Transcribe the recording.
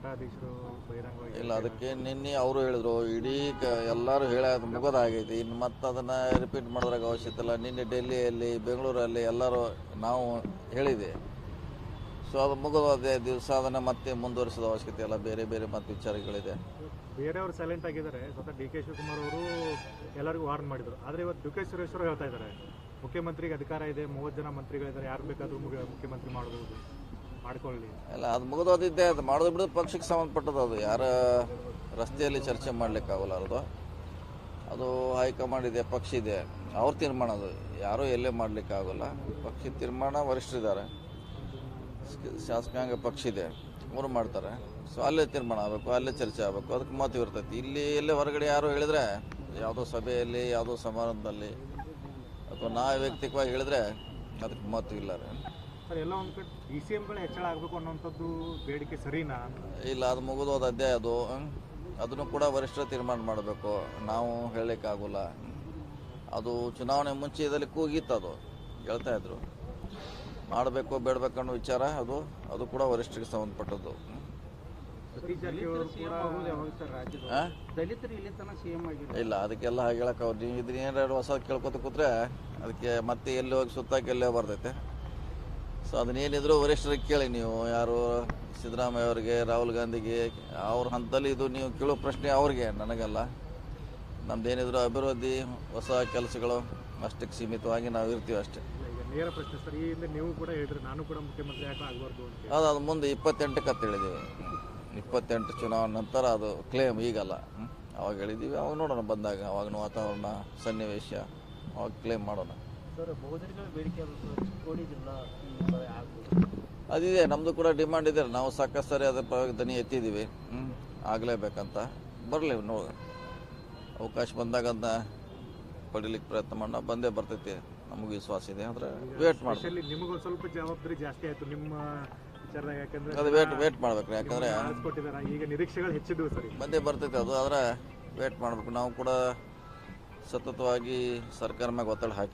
ಮಠಾಧೀಶರು ಬಹಿರಂಗವಾಗಿ ಇಲ್ಲ ಅದಕ್ಕೆ ನಿನ್ನೆ ಅವರು ಹೇಳಿದ್ರು ಇಡೀ ಕ ಎಲ್ಲರೂ ಹೇಳೋದು ಮುಗೋದಾಗೈತಿ ಇನ್ನು ಮತ್ತೆ ಅದನ್ನು ರಿಪೀಟ್ ಮಾಡೋದ್ರಾಗ ಅವಶ್ಯಕತೆ ಇಲ್ಲ. ನಿನ್ನೆ ಡೆಲ್ಲಿಯಲ್ಲಿ ಬೆಂಗಳೂರಲ್ಲಿ ಎಲ್ಲರೂ ನಾವು ಹೇಳಿದೆ. ಸೊ ಅದು ಮುಗಿದ ದಿವಸ ಅದನ್ನು ಮತ್ತೆ ಮುಂದುವರಿಸೋದ ಅವಶ್ಯಕತೆ ಇಲ್ಲ. ಬೇರೆ ಬೇರೆ ಮತ್ತೆ ವಿಚಾರಗಳಿದೆ. ಬೇರೆಯವರು ಸೈಲೆಂಟ್ ಆಗಿದ್ದಾರೆ. ಸ್ವತಃ ಡಿ ಕೆ ಶಿವಕುಮಾರ್ ಅವರು ಎಲ್ಲರಿಗೂ ವಾರ್ನ್ ಮಾಡಿದ್ರು. ಆದರೆ ಇವತ್ತು ಡಿ ಕೆ ಸುರೇಶ್ವರು ಹೇಳ್ತಾ ಇದ್ದಾರೆ. ಮುಖ್ಯಮಂತ್ರಿಗೆ ಅಧಿಕಾರ ಇದೆ ಮೂವತ್ತು ಜನ ಮಂತ್ರಿಗಳಿದ್ದಾರೆ. ಯಾರು ಬೇಕಾದರೂ ಮುಖ್ಯ ಮುಖ್ಯಮಂತ್ರಿ ಮಾಡಬಹುದು ಮಾಡ್ಕೊಳ್ಳಿ. ಅಲ್ಲ, ಅದು ಮುಗಿದೋದಿದ್ದೆ ಅದು. ಮಾಡೋದು ಬಿಡೋದು ಪಕ್ಷಕ್ಕೆ ಸಂಬಂಧಪಟ್ಟದ್ದು ಅದು. ಯಾರ ರಸ್ತೆಯಲ್ಲಿ ಚರ್ಚೆ ಮಾಡಲಿಕ್ಕಾಗಲ್ಲ ಅದು. ಅದು ಹೈಕಮಾಂಡ್ ಇದೆ, ಪಕ್ಷ ಇದೆ. ಅವ್ರ ತೀರ್ಮಾನ ಅದು. ಯಾರೂ ಎಲ್ಲೇ ಮಾಡಲಿಕ್ಕಾಗಲ್ಲ ಪಕ್ಷದ ತೀರ್ಮಾನ ವರಿಷ್ಠರಿದ್ದಾರೆ. ಶಾಸಕಾಂಗ ಪಕ್ಷ ಇದೆ. ಅವರು ಮಾಡ್ತಾರೆ. ಸೊ ಅಲ್ಲೇ ತೀರ್ಮಾನ ಆಗಬೇಕು, ಅಲ್ಲೇ ಚರ್ಚೆ ಆಗಬೇಕು. ಅದಕ್ಕೆ ಮಹತ್ವ ಇರ್ತೈತಿ. ಇಲ್ಲಿ ಎಲ್ಲೇ ಹೊರಗಡೆ ಯಾರು ಹೇಳಿದ್ರೆ, ಯಾವುದೋ ಸಭೆಯಲ್ಲಿ, ಯಾವುದೋ ಸಮಾರಂಭದಲ್ಲಿ ಅಥವಾ ನಾ ವೈಯಕ್ತಿಕವಾಗಿ ಹೇಳಿದ್ರೆ, ಅದಕ್ಕೆ ಮಹತ್ವ ಇಲ್ಲ ಎಲ್ಲ ಒಂದು ಕಡೆ ಡಿ ಸಿ ಎಂಗಳು ಹೆಚ್ಚಳ ಆಗಬೇಕು ಅನ್ನೋಂಥದ್ದು ಬೇಡಿಕೆ ಸರಿನಾ? ಇಲ್ಲ ಅದು ಮುಗಿದೋದ ಅಧ್ಯಾಯ ಅದು. ಅದನ್ನು ಕೂಡ ವರಿಷ್ಠರು ತೀರ್ಮಾನ ಮಾಡಬೇಕು. ನಾವು ಹೇಳಲಿಕ್ಕಾಗೋಲ್ಲ. ಅದು ಚುನಾವಣೆ ಮುಂಚೆ ಇದರಲ್ಲಿ ಕೂಗಿತ್ತು ಅದು. ಹೇಳ್ತಾ ಇದ್ರು. ಮಾಡಬೇಕು ಬೇಡಬೇಕು ಅನ್ನೋ ವಿಚಾರ ಅದು. ಅದು ಕೂಡ ವರಿಷ್ಠರಿಗೆ ಸಂಬಂಧಪಟ್ಟದ್ದು. ಇಲ್ಲಿ ಸಿಎಂ ಆಗಿಲ್ಲ ಇಲ್ಲ ಅದಕ್ಕೆಲ್ಲ ಹಾಗೆ ಹೇಳಕ್ಕೆ ಅವ್ರು. ನೀವು ಇದನ್ನ ಏನಾರು ಹೊಸ ಕೇಳ್ಕೊತ ಕೂತ್ರೆ ಅದಕ್ಕೆ ಮತ್ತೆ ಎಲ್ಲಿ ಹೋಗಿ ಸುತ್ತಾಕಿ ಎಲ್ಲೇ ಬರ್ತೈತೆ ಸೊ ಅದನ್ನೇನಿದ್ರು ವರಿಷ್ಠರಿಗೆ ಕೇಳಿ ನೀವು. ಯಾರು? ಸಿದ್ದರಾಮಯ್ಯ ಅವರಿಗೆ ರಾಹುಲ್ ಗಾಂಧಿಗೆ ಅವ್ರ ಹಂತದಲ್ಲಿ ಇದು ನೀವು ಕೇಳೋ ಪ್ರಶ್ನೆ ಅವ್ರಿಗೆ ನನಗಲ್ಲ. ನಮ್ದೇನಿದ್ರು ಅಭಿವೃದ್ಧಿ ಹೊಸ ಕೆಲಸಗಳು ಅಷ್ಟಕ್ಕೆ ಸೀಮಿತವಾಗಿ ನಾವು ಇರ್ತೀವಿ ಅಷ್ಟೇ. ನೇರ ಪ್ರಶ್ನೆ ಸರ್ ಈ ಹಿಂದೆ ನೀವು ಕೂಡ ಹೇಳಿದ್ರಿ ನಾನು ಕೂಡ ಮುಖ್ಯಮಂತ್ರಿ ಯಾಕೆ ಆಗಬಾರ್ದು ಅಂತ ಅದು ಅದು ಮುಂದೆ ಇಪ್ಪತ್ತೆಂಟಕ್ಕೆ ಅಂತ ಹೇಳಿದ್ದೀವಿ. ಇಪ್ಪತ್ತೆಂಟು ಚುನಾವಣೆ ನಂತರ ಅದು ಕ್ಲೇಮ್ ಈಗಲ್ಲ. ಹ್ಮ್. ಅವಾಗ ಹೇಳಿದ್ದೀವಿ. ಅವಾಗ ನೋಡೋಣ ಬಂದಾಗ ಅವಾಗ ವಾತಾವರಣ ಸನ್ನಿವೇಶ ಅವಾಗ ಕ್ಲೇಮ್ ಮಾಡೋಣ. ಅದಿದೆ ನಮ್ದು ಕೂಡ ಡಿಮಾಂಡ್ ಇದೆ ನಾವು ಸಾಕಷ್ಟು ಸರಿ ಅದ್ರ ಪರವಾಗಿ ದನಿ ಎತ್ತಿದ್ದೀವಿ. ಹ್ಞೂ ಆಗಲೇಬೇಕಂತ. ಬರಲಿ ನೋಡ ಅವಕಾಶ ಬಂದಾಗ ಅದನ್ನ ಪಡಿಲಿಕ್ಕೆ ಪ್ರಯತ್ನ ಮಾಡೋಣ. ಬಂದೇ ಬರ್ತೈತಿ ನಮಗೂ ವಿಶ್ವಾಸ ಇದೆ ಆದರೆ ವೇಟ್ ಮಾಡಿ ನಿಮಗೊಂದು ಸ್ವಲ್ಪ ಜವಾಬ್ದಾರಿ ಜಾಸ್ತಿ ಆಯ್ತು ನಿಮ್ಮ ವಿಚಾರದಾಗ ಯಾಕಂದ್ರೆ ಅದು ವೇಟ್ ವೇಟ್ ಮಾಡ್ಬೇಕು ಯಾಕಂದ್ರೆ ಈಗ ನಿರೀಕ್ಷೆಗಳು ಹೆಚ್ಚಿದ್ವು ಸರಿ ಬಂದೇ ಬರ್ತೈತಿ ಅದು ಆದರೆ ವೇಟ್ ಮಾಡಬೇಕು. ನಾವು ಕೂಡ ಸತತವಾಗಿ ಸರ್ಕಾರ ಮ್ಯಾಗ ಒತ್ತಡ ಹಾಕಿ